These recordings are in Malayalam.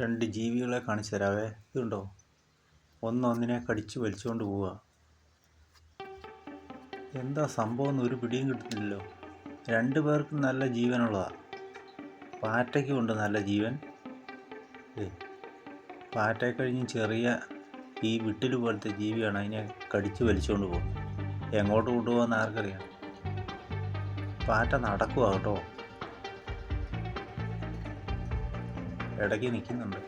രണ്ട് ജീവികളെ കാണിച്ചു തരാവേ. ഇതുണ്ടോ? ഒന്നൊന്നിനെ കടിച്ചു വലിച്ചുകൊണ്ട് പോവുക. എന്താ സംഭവം എന്ന് ഒരു പിടിയും കിട്ടുന്നില്ലല്ലോ. രണ്ടു പേർക്കും നല്ല ജീവനുള്ളതാണ് പാറ്റയ്ക്കും ഉണ്ട് നല്ല ജീവൻ. പാറ്റയെ കഴിഞ്ഞ് ചെറിയ ഈ വിട്ടിൽ പോലത്തെ ജീവിയാണ് അതിനെ കടിച്ചു വലിച്ചുകൊണ്ട് പോകും എങ്ങോട്ട് കൊണ്ടുപോകാമെന്ന് ആർക്കറിയാം? പാറ്റ നടക്കുക കേട്ടോ. ഇടയ്ക്ക് നിൽക്കുന്നുണ്ട്.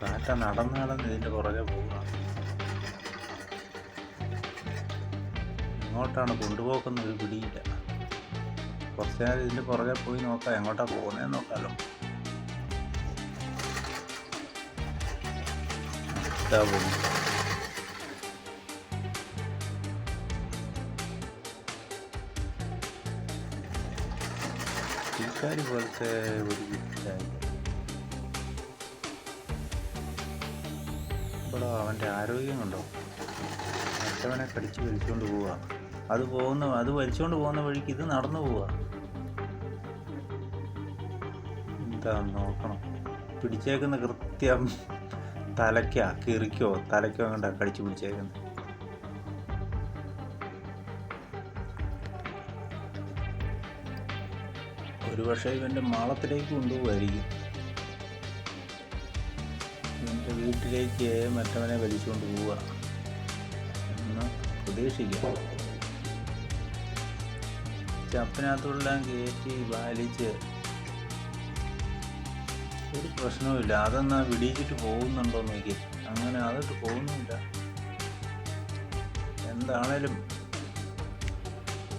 പാറ്റ നടന്ന് നടന്ന് ഇതിന്റെ പുറകെ പോവുക. എങ്ങോട്ടാണ് കൊണ്ടുപോക്കുന്ന ഒരു പിടിയില്ല. കുറച്ച് നേരം ഇതിന്റെ പുറകെ പോയി നോക്കാം എങ്ങോട്ടാ പോകുന്നതെന്ന് നോക്കാമല്ലോ ഇതാ പോകുന്നു ചിൽക്കാരി പോലത്തെ ഒരു ഇവിടെ അവന്റെ ആരോഗ്യം കണ്ടോ മറ്റവനെ കടിച്ച് വലിച്ചുകൊണ്ട് പോവുക അത് പോകുന്ന അത് വലിച്ചുകൊണ്ട് പോകുന്ന വഴിക്ക് ഇത് നടന്നു പോവുക എന്താ നോക്കണം. പിടിച്ചേക്കുന്ന കൃത്യം തലയ്ക്കാ കിറിക്കോ തലയ്ക്കോ അങ്ങോട്ടാണ് കടിച്ചു പിടിച്ചേക്കുന്നത് ഒരു പക്ഷേ ഇവന്റെ മാളത്തിലേക്ക് കൊണ്ടുപോകുമായിരിക്കും ഇവന്റെ വീട്ടിലേക്ക് മറ്റവനെ വലിച്ചുകൊണ്ട് പോവുക എന്ന് പ്രതീക്ഷിക്കാം. ചപ്പിനകത്തുള്ളെല്ലാം കയറ്റി വലിച്ച് ഒരു പ്രശ്നവുമില്ല. അതെന്നാ വിടിയിച്ചിട്ട് പോകുന്നുണ്ടോ നോക്കി. അങ്ങനെ അതിട്ട് പോകുന്നുമില്ല. എന്താണേലും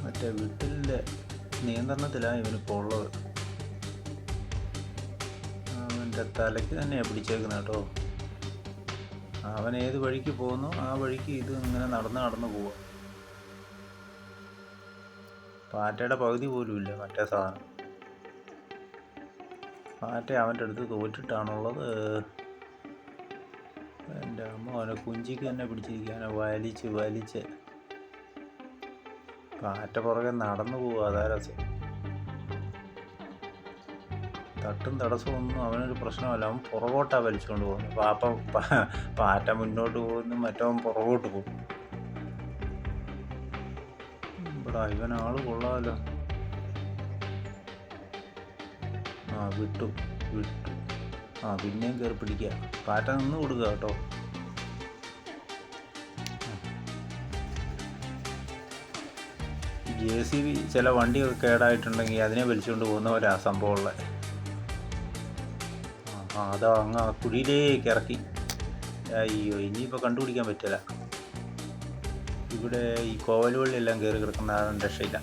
മറ്റേ വീട്ടിലെ നിയന്ത്രണത്തിലാണ് ഇവനിപ്പോൾ ഉള്ളത് അവന്റെ തലയ്ക്ക് തന്നെയാണ് പിടിച്ചേക്കുന്നത് കേട്ടോ. അവൻ ഏത് വഴിക്ക് പോകുന്നു ആ വഴിക്ക് ഇത് ഇങ്ങനെ നടന്ന് നടന്ന് പോവുക പാറ്റയുടെ പകുതി പോലും ഇല്ല മറ്റേ സാധനം. പാറ്റ അവന്റെ അടുത്ത് തോറ്റിട്ടാണുള്ളത്. എന്റെ അമ്മ അവനെ കുഞ്ചിക്ക് തന്നെ പിടിച്ചിരിക്കാനെ വലിച്ച് വലിച്ച്. പാറ്റ പുറകെ നടന്നു പോവുക. അതാ രസം. തട്ടും തടസ്സവും ഒന്നും അവനൊരു പ്രശ്നമല്ല. അവൻ പുറകോട്ടാ വലിച്ചുകൊണ്ട് പോകുന്നത്. പാപ്പ പാറ്റ മുന്നോട്ട് പോകുന്നു മറ്റവൻ പുറകോട്ട് പോകും ഇവിടെ ഇവൻ ആൾ കൊള്ളാമല്ലോ ആ വിട്ടു. വിട്ടു. ആ പിന്നെയും കയറി പിടിക്കുക. പാറ്റ നിന്ന് കൊടുക്കുക കേട്ടോ. ജെ സി ബി ചില വണ്ടിയൊക്കെ കേടായിട്ടുണ്ടെങ്കിൽ അതിനെ വലിച്ചുകൊണ്ട് പോകുന്ന ഒരാ സംഭവമുള്ള. ആ അതാ അങ്ങ് ആ കുഴിയിലേക്ക് ഇറക്കി. അയ്യോ ഇനിയിപ്പോൾ കണ്ടുപിടിക്കാൻ പറ്റില്ല. ഇവിടെ ഈ കോവലുകളിലെല്ലാം കയറി കിടക്കുന്ന ആരും രക്ഷയില്ല.